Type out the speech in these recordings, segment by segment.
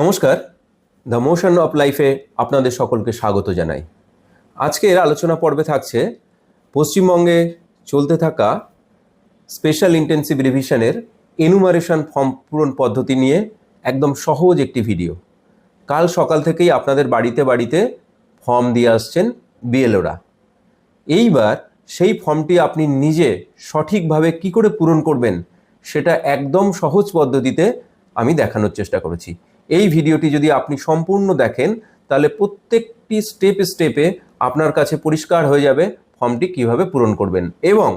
নমস্কার। The motion of লাইফে আপনাদের সকলকে স্বাগত জানাই। আজকের আলোচনা পর্বে থাকছে পশ্চিমবঙ্গে চলতে থাকা স্পেশাল ইন্টেন্সিভ রিভিশনের এনুমারেশন ফর্ম পূরণ পদ্ধতি নিয়ে একদম সহজ একটি ভিডিও কাল সকাল থেকেই আপনাদের বাড়িতে বাড়িতে ফর্ম দিয়ে আসছেন বিএলওরা। এইবার সেই ফর্মটি আপনি নিজে সঠিকভাবে কি করে পূরণ করবেন, সেটা একদম সহজ পদ্ধতিতে আমি দেখানোর চেষ্টা করেছি। এই ভিডিওটি যদি আপনি সম্পূর্ণ দেখেন, তাহলে প্রত্যেকটি স্টেপ স্টেপে আপনার কাছে পরিষ্কার হয়ে যাবে ফর্মটি কীভাবে পূরণ করবেন এবং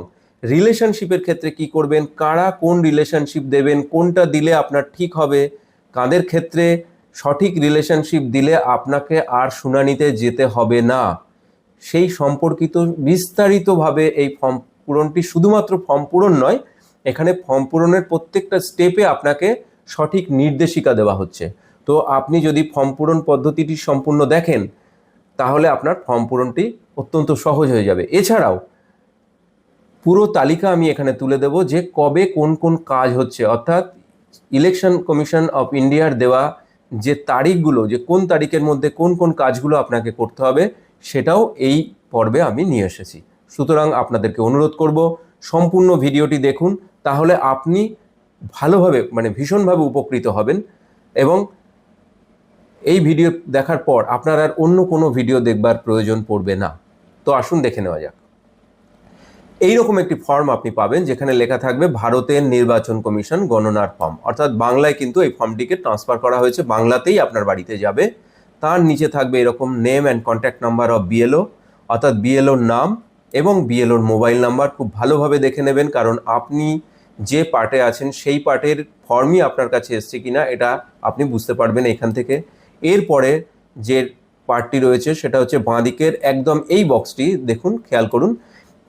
রিলেশনশিপের ক্ষেত্রে কি করবেন, কারা কোন রিলেশনশিপ দেবেন, কোনটা দিলে আপনার ঠিক হবে, কাদের ক্ষেত্রে সঠিক রিলেশনশিপ দিলে আপনাকে আর শুনানিতে যেতে হবে না, সেই সম্পর্কিত বিস্তারিতভাবে এই ফর্ম পূরণটি শুধুমাত্র ফর্ম পূরণ নয়, এখানে ফর্ম পূরণের প্রত্যেকটা স্টেপে আপনাকে সঠিক নির্দেশিকা দেওয়া হচ্ছে। তো আপনি যদি ফর্ম পূরণ পদ্ধতিটি সম্পূর্ণ দেখেন, তাহলে আপনার ফর্ম পূরণটি অত্যন্ত সহজ হয়ে যাবে। এছাড়াও, পুরো তালিকা আমি এখানে তুলে দেব যে কবে কোন কোন কাজ হচ্ছে। অর্থাৎ ইলেকশন কমিশন অফ ইন্ডিয়ার দেওয়া যে তারিখগুলো, যে কোন তারিখের মধ্যে কোন কোন কাজগুলো আপনাকে করতে হবে, সেটাও এই পর্বে আমি নিয়ে এসেছি। সুতরাং আপনাদেরকে অনুরোধ করব, সম্পূর্ণ ভিডিওটি দেখুন, তাহলে আপনি ভালোভাবে মানে ভীষণভাবে উপকৃত হবেন এবং এই ভিডিও দেখার পর আপনার আর অন্য কোনো ভিডিও দেখবার প্রয়োজন পড়বে না। তো আসুন দেখে নেওয়া যাক। এইরকম একটি ফর্ম আপনি পাবেন যেখানে লেখা থাকবে ভারতের নির্বাচন কমিশন গণনার ফর্ম। অর্থাৎ বাংলায় কিন্তু এই ফর্মটিকে ট্রান্সফার করা হয়েছে, বাংলাতেই আপনার বাড়িতে যাবে। তার নিচে থাকবে এরকম name and contact number of BLO অর্থাৎ বিএলওর নাম এবং বিএলওর মোবাইল নাম্বার খুব ভালোভাবে দেখে নেবেন, কারণ আপনি যে পার্টে আছেন, সেই পার্টের ফর্মই আপনার কাছে এসছে কিনা, এটা আপনি বুঝতে পারবেন এখান থেকে। এরপরে যে পার্টটি রয়েছে সেটা হচ্ছে বাঁদিকের একদম এই বক্সটি দেখুন, খেয়াল করুন।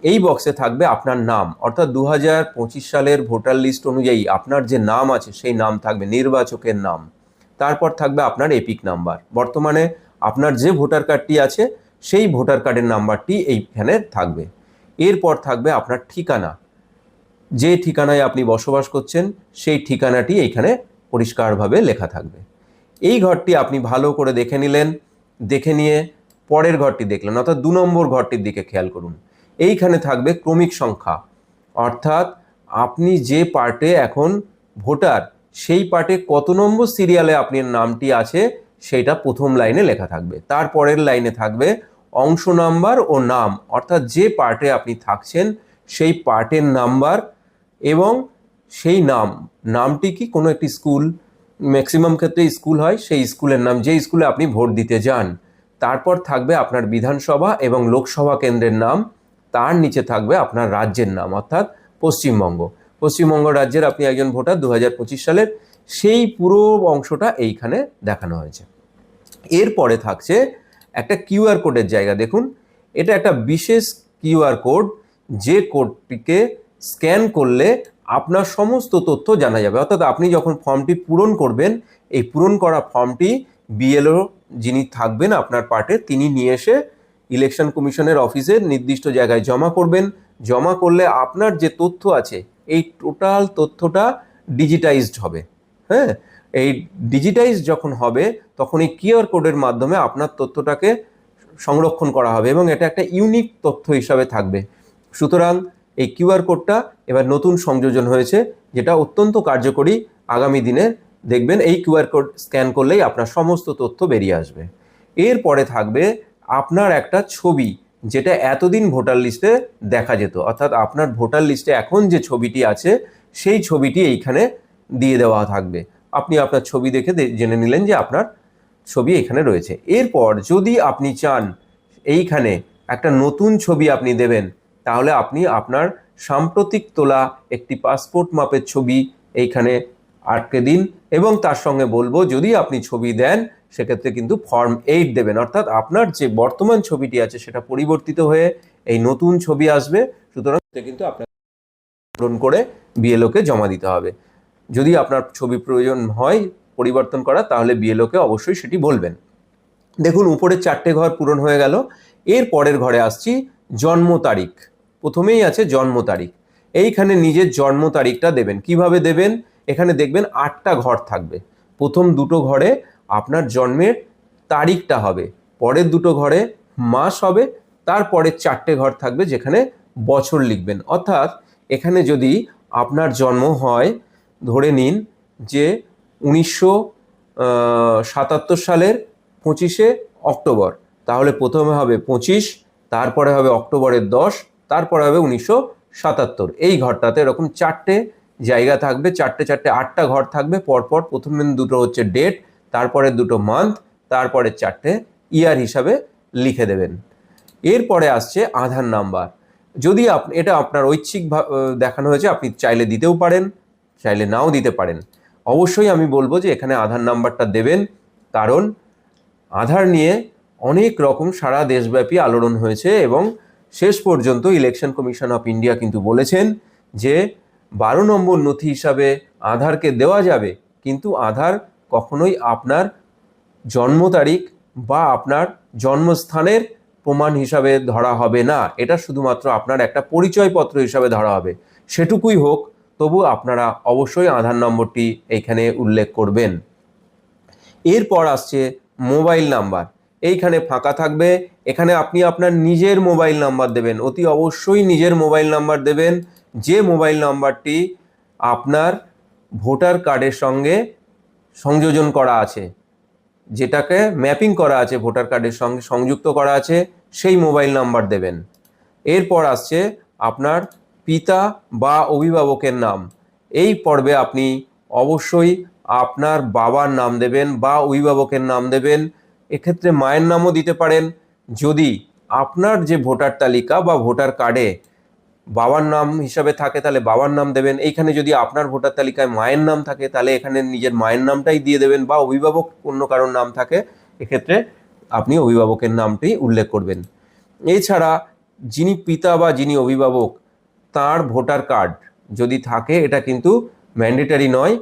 এই বক্সে থাকবে আপনার নাম। অর্থাৎ দু হাজার পঁচিশ সালের ভোটার লিস্ট অনুযায়ী আপনার যে নাম আছে সেই নাম থাকবে, নির্বাচকের নাম। তারপর থাকবে আপনার এপিক নাম্বার। বর্তমানে আপনার যে ভোটার কার্ডটি আছে সেই ভোটার কার্ডের নাম্বারটি এইখানে থাকবে। এরপর থাকবে আপনার ঠিকানা। যে ঠিকানায় আপনি বসবাস করছেন সেই ঠিকানাটি এইখানে পরিষ্কারভাবে লেখা থাকবে। এই ঘরটি আপনি ভালো করে দেখে নিলেন, দেখে নিয়ে পরের ঘরটি দেখলেন, অর্থাৎ দু নম্বর ঘরটির দিকে খেয়াল করুন। এইখানে থাকবে ক্রমিক সংখ্যা, অর্থাৎ আপনি যে পার্টে এখন ভোটার, সেই পার্টে কত নম্বর সিরিয়ালে আপনার নামটি আছে সেইটা প্রথম লাইনে লেখা থাকবে। তারপরের লাইনে থাকবে অংশ নাম্বার ও নাম, অর্থাৎ যে পার্টে আপনি থাকছেন, সেই পার্টের নাম্বার এবং সেই নাম, নামটি কি কোনো একটি স্কুল? ম্যাক্সিমাম ক্ষেত্রে স্কুল হয়, সেই স্কুলের নাম, যে স্কুলে আপনি ভোট দিতে যান, তারপর থাকবে আপনার বিধানসভা এবং লোকসভা কেন্দ্রের নাম, তার নিচে থাকবে আপনার রাজ্যের নাম, অর্থাৎ পশ্চিমবঙ্গ। পশ্চিমবঙ্গ রাজ্যের আপনি একজন ভোটার দু হাজার পঁচিশ সালের, সেই পুরো অংশটা এইখানে দেখানো হয়েছে। এরপরে থাকছে একটা কিউআর কোডের জায়গা, দেখুন। এটা একটা বিশেষ কিউআর কোড, যে কোডটিকে স্ক্যান করলে আপনার সমস্ত তথ্য জানা যাবে। অর্থাৎ আপনি যখন ফর্মটি পূরণ করবেন, এই পূরণ করা ফর্মটি বিএলও যিনি থাকবেন আপনার পার্টে, তিনি নিয়ে এসে ইলেকশন কমিশনের অফিসের নির্দিষ্ট জায়গায় জমা করবেন। জমা করলে আপনার যে তথ্য আছে, এই টোটাল তথ্যটা ডিজিটাইজড হবে। হ্যাঁ? এই ডিজিটাইজ যখন হবে, তখন এই কিউআর কোডের মাধ্যমে আপনার তথ্যটাকে সংরক্ষণ করা হবে এবং এটা একটা ইউনিক তথ্য হিসাবে থাকবে। সুতরাং এই কিউআর কোডটা এবার নতুন সংযোজন হয়েছে, যেটা অত্যন্ত কার্যকরী। আগামী দিনে দেখবেন এই কিউআর কোড স্ক্যান করলেই আপনার সমস্ত তথ্য বেরিয়ে আসবে। এরপরে থাকবে আপনার একটা ছবি, যেটা এতদিন ভোটার লিস্টে দেখা যেত। অর্থাৎ আপনার ভোটার লিস্টে এখন যে ছবিটি আছে, সেই ছবিটি এইখানে দিয়ে দেওয়া থাকবে। আপনি আপনার ছবি দেখে জেনে নিলেন যে আপনার ছবি এখানে রয়েছে। এরপর যদি আপনি চান, এইখানে একটা নতুন ছবি আপনি দেবেন তাহলে আপনি আপনার সাম্প্রতিক তোলা একটি পাসপোর্ট মাপের ছবি এইখানে আটকে দিন এবং তার সঙ্গে বলব, যদি আপনি ছবি দেন, সেক্ষেত্রে কিন্তু ফর্ম এইট দেবেন। অর্থাৎ আপনার যে বর্তমান ছবিটি আছে, সেটা পরিবর্তিত হয়ে এই নতুন ছবি আসবে। সুতরাং কিন্তু আপনার পূরণ করে বিএলওকে জমা দিতে হবে। যদি আপনার ছবি প্রয়োজন হয় পরিবর্তন করা, তাহলে বিএলওকে অবশ্যই সেটি বলবেন। দেখুন উপরের চারটে ঘর পূরণ হয়ে গেল। এর পরের ঘরে আসছি, জন্ম তারিখ। প্রথমেই আছে জন্ম তারিখ। এইখানে নিজের জন্ম তারিখটা দেবেন। কীভাবে দেবেন? এখানে দেখবেন আটটা ঘর থাকবে। প্রথম দুটো ঘরে আপনার জন্মের তারিখটা হবে। পরের দুটো ঘরে মাস হবে। তারপরে চারটে ঘর থাকবে যেখানে বছর লিখবেন। অর্থাৎ এখানে যদি আপনার জন্ম হয়, ধরে নিন যে উনিশশো সাতাত্তর সালের পঁচিশে অক্টোবর। তাহলে প্রথমে হবে পঁচিশ, তারপরে হবে অক্টোবরের দশ তারপরে হবে উনিশশো সাতাত্তর। এই ঘরটাতে এরকম চারটে জায়গা থাকবে, চারটে চারটে আটটা ঘর থাকবে, পরপর প্রথম দিন দুটো হচ্ছে ডেট, তারপরে দুটো মান্থ, তারপরে চারটে ইয়ার হিসাবে লিখে দেবেন। এরপরে আসছে আধার নাম্বার। যদি আপ- এটা আপনার ঐচ্ছিক দেখানো হয়েছে, আপনি চাইলে দিতেও পারেন, চাইলে নাও দিতে পারেন। অবশ্যই আমি বলব যে এখানে আধার নাম্বারটা দেবেন, কারণ আধার নিয়ে অনেক রকম সারা দেশব্যাপী আলোড়ন হয়েছে এবং শেষ পর্যন্ত ইলেকশন কমিশন অফ ইন্ডিয়া কিন্তু বলেছেন যে বারো নম্বর নথি হিসাবে আধারকে দেওয়া যাবে, কিন্তু আধার কখনোই আপনার জন্ম তারিখ বা আপনার জন্মস্থানের প্রমাণ হিসাবে ধরা হবে না। এটা শুধুমাত্র আপনার একটা পরিচয়পত্র হিসাবে ধরা হবে। সেটুকুই হোক, তবু আপনারা অবশ্যই আধার নম্বরটি এইখানে উল্লেখ করবেন। এরপর আসছে মোবাইল নাম্বার। এইখানে ফাঁকা থাকবে। এখানে আপনি আপনার নিজের মোবাইল নাম্বার দেবেন। অতি অবশ্যই নিজের মোবাইল নাম্বার দেবেন। যে মোবাইল নাম্বারটি আপনার ভোটার কার্ডের সঙ্গে সংযোজন করা আছে, যেটাকে ম্যাপিং করা আছে, ভোটার কার্ডের সঙ্গে সংযুক্ত করা আছে, সেই মোবাইল নাম্বার দেবেন। এরপর আসছে আপনার পিতা বা অভিভাবকের নাম। এই পর্বে আপনি অবশ্যই আপনার বাবার নাম দেবেন বা অভিভাবকের নাম দেবেন। এক্ষেত্রে মায়ের নামও দিতে পারেন। যদি আপনার যে ভোটার তালিকা বা ভোটার কার্ডে বাবার নাম হিসাবে থাকে, তাহলে বাবার নাম দেবেন। এইখানে যদি আপনার ভোটার তালিকায় মায়ের নাম থাকে, তাহলে এখানে নিজের মায়ের নামটাই দিয়ে দেবেন বা অভিভাবক অন্য কারোর নাম থাকে, এক্ষেত্রে আপনি অভিভাবকের নামটি উল্লেখ করবেন। এছাড়া যিনি পিতা বা যিনি অভিভাবক, তার ভোটার কার্ড যদি থাকে, এটা কিন্তু ম্যান্ডেটারি নয়,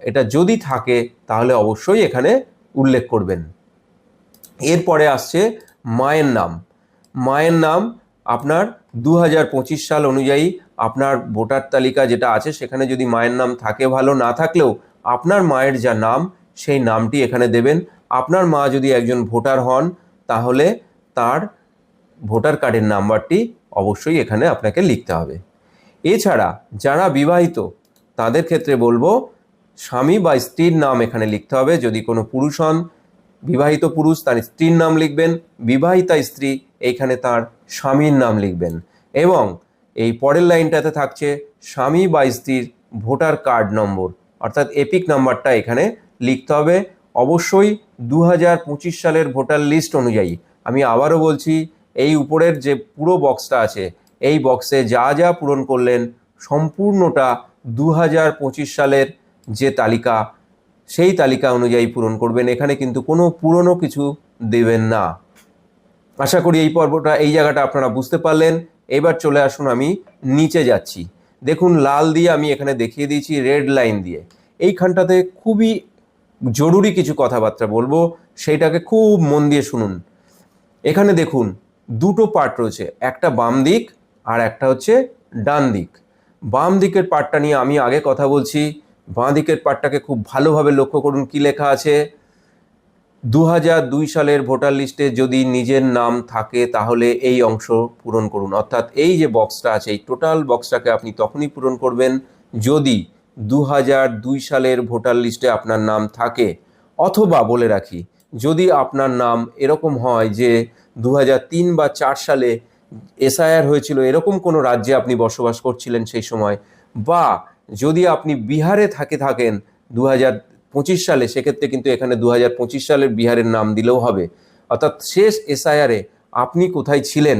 এটা যদি থাকে, তাহলে অবশ্যই এখানে উল্লেখ করবেন। এরপরে আসছে মায়ের নাম। মায়ের নাম আপনার দু হাজার পঁচিশ সাল অনুযায়ী আপনার ভোটার তালিকা যেটা আছে, সেখানে যদি মায়ের নাম থাকে ভালো, না থাকলেও আপনার মায়ের যা নাম, সেই নামটি এখানে দেবেন। আপনার মা যদি একজন ভোটার হন, তাহলে তার ভোটার কার্ডের নাম্বারটি অবশ্যই এখানে আপনাকে লিখতে হবে। এছাড়া যারা বিবাহিত, তাদের ক্ষেত্রে বলব, স্বামী বা স্ত্রীর নাম এখানে লিখতে হবে। যদি কোনো পুরুষ হন বিবাহিত পুরুষ তার স্ত্রীর নাম লিখবেন, বিবাহিতা স্ত্রী এইখানে তার স্বামীর নাম লিখবেন। এবং এই পরের লাইনটাতে থাকছে স্বামী বা স্ত্রীর ভোটার কার্ড নম্বর, অর্থাৎ এপিক নাম্বারটা এখানে লিখতে হবে। অবশ্যই দু হাজার পঁচিশ সালের ভোটার লিস্ট অনুযায়ী, আমি আবারও বলছি, এই উপরের যে পুরো বক্সটা আছে, এই বক্সে যা যা পূরণ করলেন, সম্পূর্ণটা দু হাজার পঁচিশ সালের যে তালিকা সেই তালিকা অনুযায়ী পূরণ করবেন। এখানে কিন্তু কোনো পুরনো কিছু দেবেন না। আশা করি এই পর্বটা, এই জায়গাটা আপনারা বুঝতে পারলেন। এবার চলে আসুন আমি নিচে যাচ্ছি। দেখুন, লাল দিয়ে আমি এখানে দেখিয়ে দিয়েছি, রেড লাইন দিয়ে। এইখানটাতে খুবই জরুরি কিছু কথাবার্তা বলব, সেইটাকে খুব মন দিয়ে শুনুন। এখানে দেখুন, দুটো পার্ট রয়েছে, একটা বাম দিক আর একটা হচ্ছে ডান দিক। বাম দিকের পার্টটা নিয়ে আমি আগে কথা বলছি। বাঁ দিকের পার্টটাকে খুব ভালোভাবে লক্ষ্য করুন কি লেখা আছে? দু দুই সালের ভোটার লিস্টে যদি নিজের নাম থাকে তাহলে এই অংশ পূরণ করুন। অর্থাৎ এই যে বক্সটা আছে, এই টোটাল বক্সটাকে আপনি তখনই পূরণ করবেন যদি দু দুই সালের ভোটার লিস্টে আপনার নাম থাকে। অথবা বলে রাখি, যদি আপনার নাম এরকম হয় যে দু তিন বা চার সালে এসআইআর হয়েছিল, এরকম কোনো রাজ্যে আপনি বসবাস করছিলেন সেই সময়, বা যদি আপনি বিহারে থাকে থাকেন দু পঁচিশ সালে, সেক্ষেত্রে কিন্তু এখানে দু সালের বিহারের নাম দিলেও হবে। অর্থাৎ শেষ এসআইআরে আপনি কোথায় ছিলেন,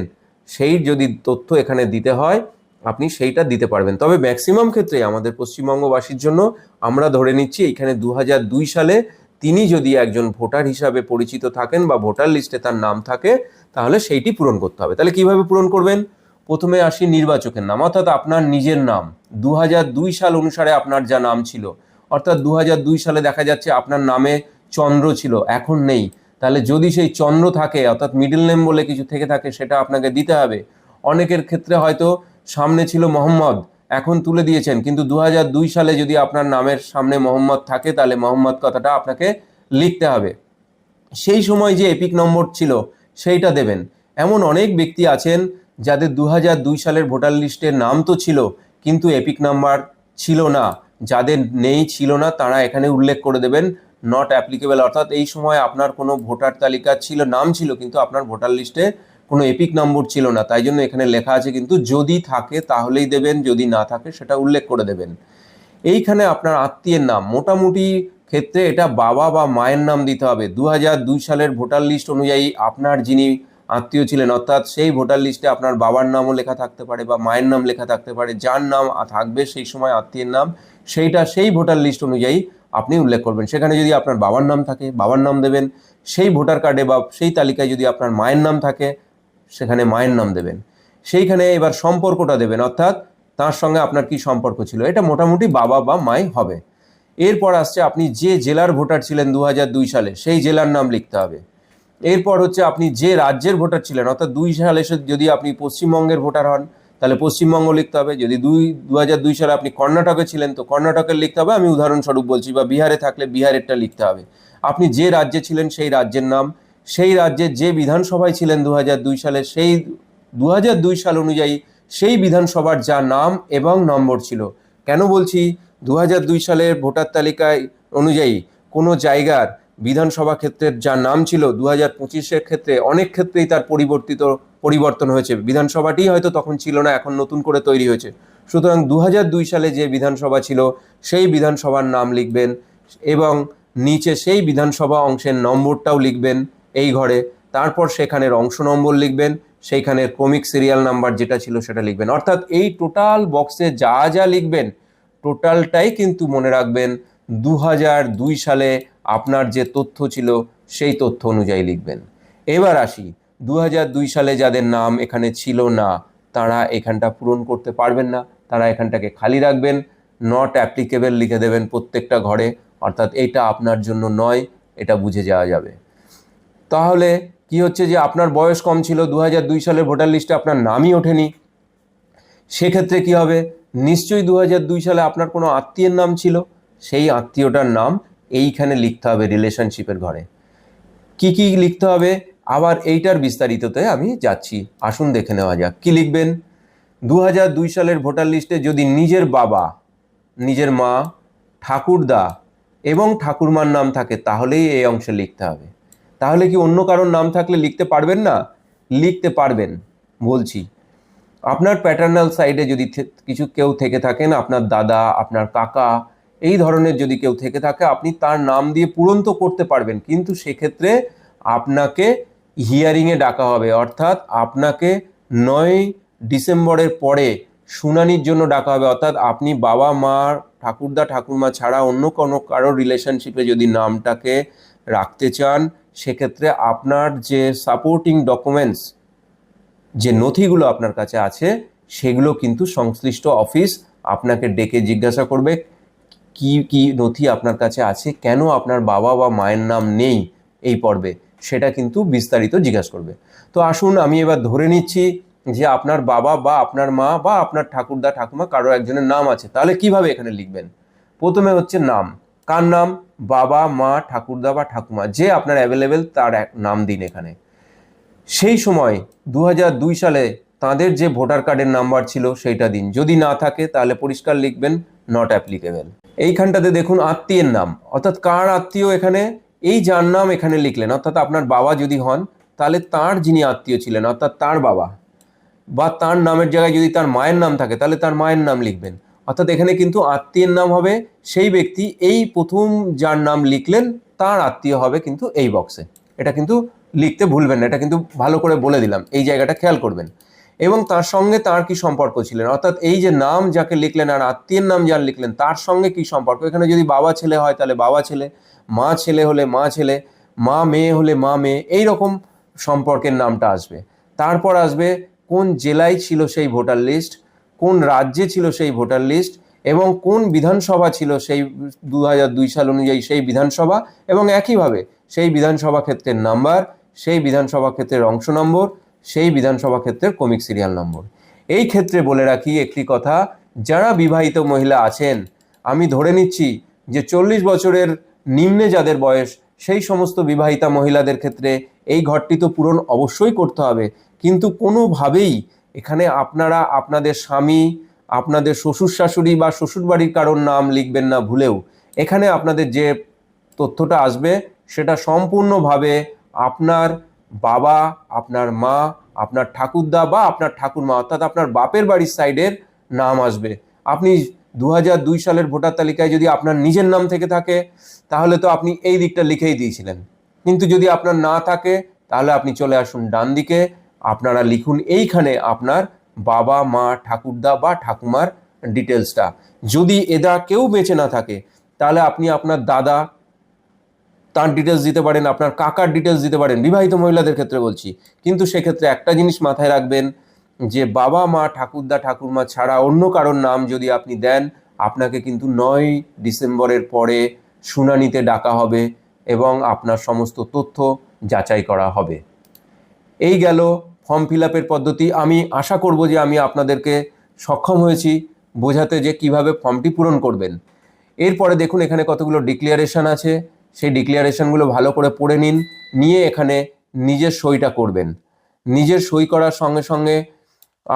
সেই যদি তথ্য এখানে দিতে হয়, আপনি সেইটা দিতে পারবেন। তবে ম্যাক্সিমাম ক্ষেত্রে আমাদের পশ্চিমবঙ্গবাসীর জন্য আমরা ধরে নিচ্ছি, এখানে দু সালে তিনি যদি একজন ভোটার হিসাবে পরিচিত থাকেন বা ভোটার লিস্টে তার নাম থাকে, তাহলে সেইটি পূরণ করতে হবে। তাহলে কীভাবে পূরণ করবেন? প্রথমে আসি নির্বাচকের নাম, অর্থাৎ আপনার নিজের নাম। দু সাল অনুসারে আপনার যা নাম ছিল, অর্থাৎ দু সালে দেখা যাচ্ছে আপনার নামে চন্দ্র ছিল, এখন নেই। তাহলে যদি সেই চন্দ্র থাকে, অর্থাৎ মিডিল নেম বলে কিছু থেকে থাকে, সেটা আপনাকে দিতে হবে। অনেকের ক্ষেত্রে হয়তো সামনে ছিল মোহাম্মদ, এখন তুলে দিয়েছেন, কিন্তু দু সালে যদি আপনার নামের সামনে মোহাম্মদ থাকে, তাহলে মোহাম্মদ কথাটা আপনাকে লিখতে হবে। সেই সময় যে এপিক নম্বর ছিল, সেইটা দেবেন। এমন অনেক ব্যক্তি আছেন যাদের দু দুই সালের ভোটার লিস্টে নাম তো ছিল, কিন্তু এপিক নাম্বার ছিল না। যাদের নেই ছিল না, তারা এখানে উল্লেখ করে দেবেন নট অ্যাপ্লিকেবল অর্থাৎ এই সময় আপনার কোনো ভোটার তালিকা ছিল, নাম ছিল, কিন্তু আপনার ভোটার লিস্টে কোনো এপিক নম্বর ছিল না। তাই জন্য এখানে লেখা আছে কিন্তু যদি থাকে, তাহলেই দেবেন, যদি না থাকে, সেটা উল্লেখ করে দেবেন। এইখানে আপনার আত্মীয়ের নাম। মোটামুটি ক্ষেত্রে এটা বাবা বা মায়ের নাম দিতে হবে। দু সালের ভোটার লিস্ট অনুযায়ী আপনার যিনি আত্মীয় ছিলেন। অর্থাৎ সেই ভোটার লিস্টে আপনার বাবার নামও লেখা থাকতে পারে বা মায়ের নাম লেখা থাকতে পারে, যার নাম থাকবে সেই সময় আত্মীয়ের নাম, সেইটা সেই ভোটার লিস্ট অনুযায়ী আপনি উল্লেখ করবেন। সেখানে যদি আপনার বাবার নাম থাকে, বাবার নাম দেবেন, সেই ভোটার কার্ডে বা সেই তালিকায় যদি আপনার মায়ের নাম থাকে, সেখানে মায়ের নাম দেবেন। সেইখানে এবার সম্পর্কটা দেবেন, অর্থাৎ তার সঙ্গে আপনার কি সম্পর্ক ছিল? এটা মোটামুটি বাবা বা মাই হবে। এরপর আসছে আপনি যে জেলার ভোটার ছিলেন দু সালে, সেই জেলার নাম লিখতে হবে। এরপর হচ্ছে আপনি যে রাজ্যের ভোটার ছিলেন, অর্থাৎ দুই সালে যদি আপনি পশ্চিমবঙ্গের ভোটার হন, তাহলে পশ্চিমবঙ্গ লিখতে হবে। যদি দুই দু দুই সালে আপনি কর্ণাটকে ছিলেন, তো কর্ণাটকের লিখতে হবে। আমি উদাহরণস্বরূপ বলছি, বা বিহারে থাকলে বিহারেরটা লিখতে হবে। আপনি যে রাজ্যে ছিলেন, সেই রাজ্যের নাম, সেই রাজ্যে যে বিধানসভায় ছিলেন দু সালে, সেই দু সাল অনুযায়ী সেই বিধানসভার যা নাম এবং নম্বর ছিল। কেন বলছি? দু সালের ভোটার তালিকায় অনুযায়ী কোনো জায়গার বিধানসভা ক্ষেত্রের যা নাম ছিল দু হাজার পঁচিশের ক্ষেত্রে অনেক ক্ষেত্রেই তার পরিবর্তিত, পরিবর্তন হয়েছে। বিধানসভাটি হয়তো তখন ছিল না, এখন নতুন করে তৈরি হয়েছে। সুতরাং দু দুই সালে যে বিধানসভা ছিল, সেই বিধানসভার নাম লিখবেন এবং নিচে সেই বিধানসভা অংশের নম্বরটাও লিখবেন এই ঘরে। তারপর সেখানের অংশ নম্বর লিখবেন, সেইখানের ক্রমিক সিরিয়াল নাম্বার যেটা ছিল সেটা লিখবেন। অর্থাৎ এই টোটাল বক্সে যা যা লিখবেন, টোটালটাই কিন্তু মনে রাখবেন দু সালে আপনার যে তথ্য ছিল সেই তথ্য অনুযায়ী লিখবেন। এবার আসি দু সালে যাদের নাম এখানে ছিল না, তারা এখানটা পূরণ করতে পারবেন না, তারা এখানটাকে খালি রাখবেন নট অ্যাপ্লিকেবল লিখে দেবেন প্রত্যেকটা ঘরে, অর্থাৎ এটা আপনার জন্য নয়, এটা বুঝে যাওয়া যাবে। তাহলে কি হচ্ছে যে আপনার বয়স কম ছিল দু সালের ভোটার লিস্টে আপনার নামই ওঠেনি। সেক্ষেত্রে কি হবে? নিশ্চয়ই দু সালে আপনার কোনো আত্মীয়ের নাম ছিল, সেই আত্মীয়টার নাম এইখানে লিখতে হবে রিলেশনশিপের ঘরে। কি কি লিখতে হবে? আবার এইটার বিস্তারিততে আমি যাচ্ছি। আসুন দেখে নেওয়া যাক। কি লিখবেন? দু দুই সালের ভোটার লিস্টে যদি নিজের বাবা, নিজের মা, ঠাকুরদা এবং ঠাকুরমার নাম থাকে, তাহলেই এই অংশে লিখতে হবে। তাহলে কি অন্য কারোর নাম থাকলে লিখতে পারবেন না? লিখতে পারবেন, বলছি। আপনার প্যাটার্নাল সাইডে যদি কিছু কেউ থেকে থাকেন, আপনার দাদা, আপনার কাকা এই ধরনের যদি কেউ থেকে থাকে, আপনি তার নাম দিয়ে পূরণ তো করতে পারবেন, কিন্তু সেক্ষেত্রে আপনাকে হিয়ারিংয়ে ডাকা হবে। অর্থাৎ আপনাকে নয় ডিসেম্বরের পরে শুনানির জন্য ডাকা হবে। অর্থাৎ আপনি বাবা, মা, ঠাকুরদা, ঠাকুরমা ছাড়া অন্য কোনো কারোর রিলেশনশিপে যদি নামটাকে রাখতে চান, সেক্ষেত্রে আপনার যে সাপোর্টিং ডকুমেন্টস যে নথিগুলো আপনার কাছে আছে, সেগুলো কিন্তু সংশ্লিষ্ট অফিস আপনাকে ডেকে জিজ্ঞাসা করবে। কি কি নথি আপনার কাছে আছে? কেন আপনার বাবা বা মায়ের নাম নেই এই পর্বে? সেটা কিন্তু বিস্তারিত জিজ্ঞাসা করবে। তো আসুন আমি এবার ধরে নিচ্ছি যে আপনার বাবা বা আপনার মা বা আপনার ঠাকুরদা, ঠাকুমা কারও একজনের নাম আছে। তাহলে কীভাবে এখানে লিখবেন? প্রথমে হচ্ছে নাম। কার নাম? বাবা, মা, ঠাকুরদা বা ঠাকুমা। যে আপনার অ্যাভেলেবেল তার এক নাম দিন এখানে। সেই সময় দু সালে তাদের যে ভোটার কার্ডের নাম্বার ছিল সেইটা দিন। যদি না থাকে তাহলে পরিষ্কার লিখবেন নট অ্যাপ্লিকেবল এইখানটাতে দেখুন আত্মীয়ের নাম। অর্থাৎ কার আত্মীয় এখানে? এই যার নাম এখানে লিখলেন। অর্থাৎ আপনার বাবা যদি হন, তাহলে তার যিনি আত্মীয় ছিলেন, অর্থাৎ তার বাবা, বা তার নামের জায়গায় যদি তার মায়ের নাম থাকে, তাহলে তার মায়ের নাম লিখবেন। অর্থাৎ এখানে কিন্তু আত্মীয়ের নাম হবে, সেই ব্যক্তি এই প্রথম যার নাম লিখলেন, তার আত্মীয় হবে কিন্তু এই বক্সে এটা কিন্তু লিখতে ভুলবেন না, এটা কিন্তু ভালো করে বলে দিলাম। এই জায়গাটা খেয়াল করবেন। এবং তার সঙ্গে তার কি সম্পর্ক ছিলেন? অর্থাৎ এই যে নাম যাকে লিখলেন আর আত্মীয়ের নাম যার লিখলেন, তার সঙ্গে কি সম্পর্ক? এখানে যদি বাবা ছেলে হয় তাহলে বাবা ছেলে, মা ছেলে হলে মা ছেলে, মা মেয়ে হলে মা মেয়ে, এই রকম সম্পর্কের নামটা আসবে। তারপর আসবে কোন জেলায় ছিল সেই ভোটার লিস্ট, কোন রাজ্যে ছিল সেই ভোটার লিস্ট, এবং কোন বিধানসভা ছিল সেই দু দুই সাল অনুযায়ী সেই বিধানসভা, এবং একইভাবে সেই বিধানসভা ক্ষেত্রের নাম্বার, সেই বিধানসভা ক্ষেত্রের অংশ নম্বর সেই বিধানসভা ক্ষেত্রের কমিক সিরিয়াল নম্বর। এই ক্ষেত্রে বলে রাখি একটি কথা, যারা বিবাহিত মহিলা আছেন, আমি ধরে নিচ্ছি যে চল্লিশ বছরের নিম্নে যাদের বয়স, সেই সমস্ত বিবাহিতা মহিলাদের ক্ষেত্রে এই ঘরটি তো পূরণ অবশ্যই করতে হবে। কিন্তু কোনোভাবেই এখানে আপনারা আপনাদের স্বামী, আপনাদের শ্বশুর শাশুড়ি বা শ্বশুরবাড়ির কারোর নাম লিখবেন না ভুলেও, এখানে আপনাদের যে তথ্যটা আসবে, সেটা সম্পূর্ণভাবে আপনার বাবা, আপনার মা, আপনার ঠাকুরদা বা আপনার ঠাকুরমা, অর্থাৎ আপনার বাপের বাড়ির সাইডের নাম আসবে। আপনি দু দুই সালের ভোটার তালিকায় যদি আপনার নিজের নাম থেকে থাকে, তাহলে তো আপনি এই দিকটা লিখেই দিয়েছিলেন। কিন্তু যদি আপনার না থাকে, তাহলে আপনি চলে আসুন ডান দিকে। আপনারা লিখুন এইখানে আপনার বাবা, মা, ঠাকুরদা বা ঠাকুমার ডিটেলসটা। যদি এদা কেউ বেঁচে না থাকে, তাহলে আপনি আপনার দাদা তার ডিটেলস দিতে পারেন, আপনার কাকার ডিটেলস দিতে পারেন, বিবাহিত মহিলাদের ক্ষেত্রে বলছি। কিন্তু সেক্ষেত্রে একটা জিনিস মাথায় রাখবেন যে বাবা মা, ঠাকুরদা, ঠাকুরমা ছাড়া অন্য কারোর নাম যদি আপনি দেন, আপনাকে কিন্তু নয় ডিসেম্বরের পরে শুনানিতে ডাকা হবে এবং আপনার সমস্ত তথ্য যাচাই করা হবে। এই গেল ফর্ম ফিল আপের পদ্ধতি। আমি আশা করব যে আমি আপনাদেরকে সক্ষম হয়েছি বোঝাতে যে কীভাবে ফর্মটি পূরণ করবেন। এরপরে দেখুন এখানে কতগুলো ডিক্লিয়ারেশন আছে। সেই ডিক্লিয়ারেশনগুলো ভালো করে পড়ে নিন, নিয়ে এখানে নিজের সইটা করবেন। নিজের সই করার সঙ্গে সঙ্গে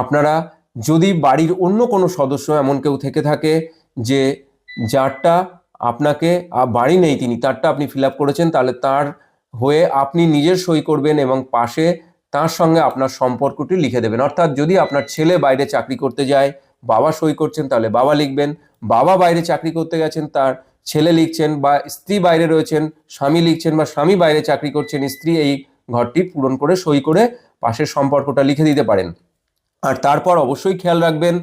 আপনারা যদি বাড়ির অন্য কোনো সদস্য এমন কেউ থেকে থাকে যে যারটা আপনাকে বাড়ি নেই তিনি, তারটা আপনি ফিল করেছেন, তাহলে তার হয়ে আপনি নিজের সই করবেন এবং পাশে তার সঙ্গে আপনার সম্পর্কটি লিখে দেবেন। অর্থাৎ যদি আপনার ছেলে বাইরে চাকরি করতে যায়, বাবা সই করছেন, তাহলে বাবা লিখবেন। বাবা বাইরে চাকরি করতে গেছেন, তার ছেলে লিখছেন বা স্ত্রী বাইরে রয়েছেন, স্বামী লিখছেন বা স্বামী বাইরে চাকরি করছেন, স্ত্রী এই ঘরটি পূরণ করে, সই করে পাশের সম্পর্কটা লিখে দিতে পারেন। আর তারপর অবশ্যই খেয়াল রাখবেন,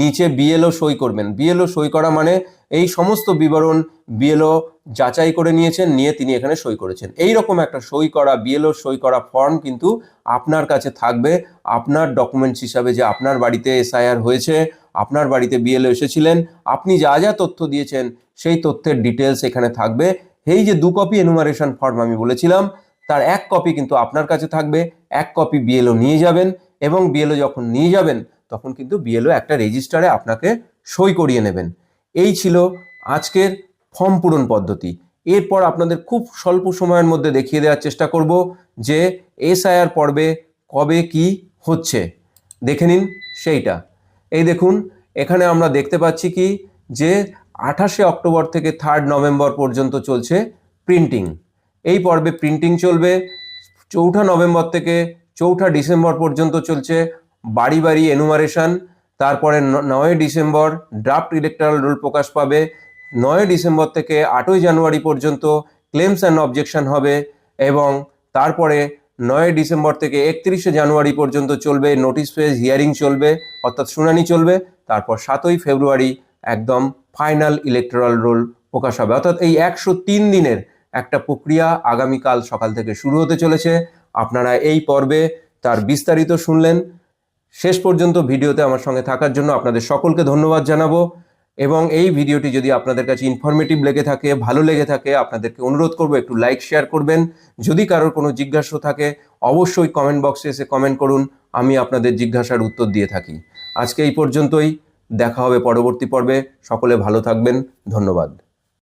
নিচে বিএলও সই করবেন। বিএলও সই করা মানে এই সমস্ত বিবরণ বিএলও যাচাই করে নিয়েছেন, নিয়ে তিনি এখানে সই করেছেন। এই রকম একটা সই করা বিএলও সই করা ফর্ম কিন্তু আপনার কাছে থাকবে। আপনার ডকুমেন্টস হিসাবে যে আপনার বাড়িতে এসআইআর হয়েছে, আপনার বাড়িতে বিএলও এসেছিলেন, আপনি যা যা তথ্য দিয়েছেন সেই তথ্যের ডিটেলস এখানে থাকবে। এই যে দু কপি এনুমারেশন ফর্ম আমি বলেছিলাম, তার এক কপি কিন্তু আপনার কাছে থাকবে, এক কপি বিএলও নিয়ে যাবেন এবং বিএলও যখন নিয়ে যাবেন, তখন কিন্তু বিএলও একটা রেজিস্টারে আপনাকে সই করিয়ে নেবেন। এই ছিল আজকের ফর্ম পূরণ পদ্ধতি। এরপর আপনাদের খুব স্বল্প সময়ের মধ্যে দেখিয়ে দেওয়ার চেষ্টা করব যে এসআইআর পর্বে কবে কি হচ্ছে। দেখে নিন সেইটা। এই দেখুন, এখানে আমরা দেখতে পাচ্ছি কি? যে আঠাশে অক্টোবর থেকে থার্ড নভেম্বর পর্যন্ত চলছে প্রিন্টিং এই পর্বে প্রিন্টিং চলবে, চৌঠা নভেম্বর থেকে চৌঠা ডিসেম্বর পর্যন্ত চলছে বাড়ি বাড়ি এনুমারেশন তারপরে নয় ডিসেম্বর ড্রাফট ইলেকট্রাল রোল প্রকাশ পাবে। নয় ডিসেম্বর থেকে আটই জানুয়ারি পর্যন্ত ক্লেমস অ্যান্ড অবজেকশন হবে এবং তারপরে নয় ডিসেম্বর থেকে একত্রিশে জানুয়ারি পর্যন্ত চলবে নোটিশ ফেজ হিয়ারিং চলবে, অর্থাৎ শুনানি চলবে। তারপর সাতই ফেব্রুয়ারি একদম ফাইনাল ইলেকট্রাল রোল প্রকাশ হবে। অর্থাৎ এই একশো তিন দিনের একটা প্রক্রিয়া আগামীকাল সকাল থেকে শুরু হতে চলেছে। আপনারা এই পর্বে তার বিস্তারিত শুনলেন। শেষ পর্যন্ত ভিডিওতে আমার সঙ্গে থাকার জন্য আপনাদের সকলকে ধন্যবাদ জানাব এবং এই ভিডিওটি যদি আপনাদের কাছে ইনফরমেটিভ লেগে থাকে, ভালো লেগে থাকে, আপনাদেরকে অনুরোধ করব একটু লাইক শেয়ার করবেন। যদি কারোর কোনো জিজ্ঞাসা থাকে, অবশ্যই কমেন্ট বক্সে এসে কমেন্ট করুন। আমি আপনাদের জিজ্ঞাসার উত্তর দিয়ে থাকি। আজকে এই পর্যন্তই। দেখা হবে পরবর্তী পর্বে। সকলে ভালো থাকবেন। ধন্যবাদ।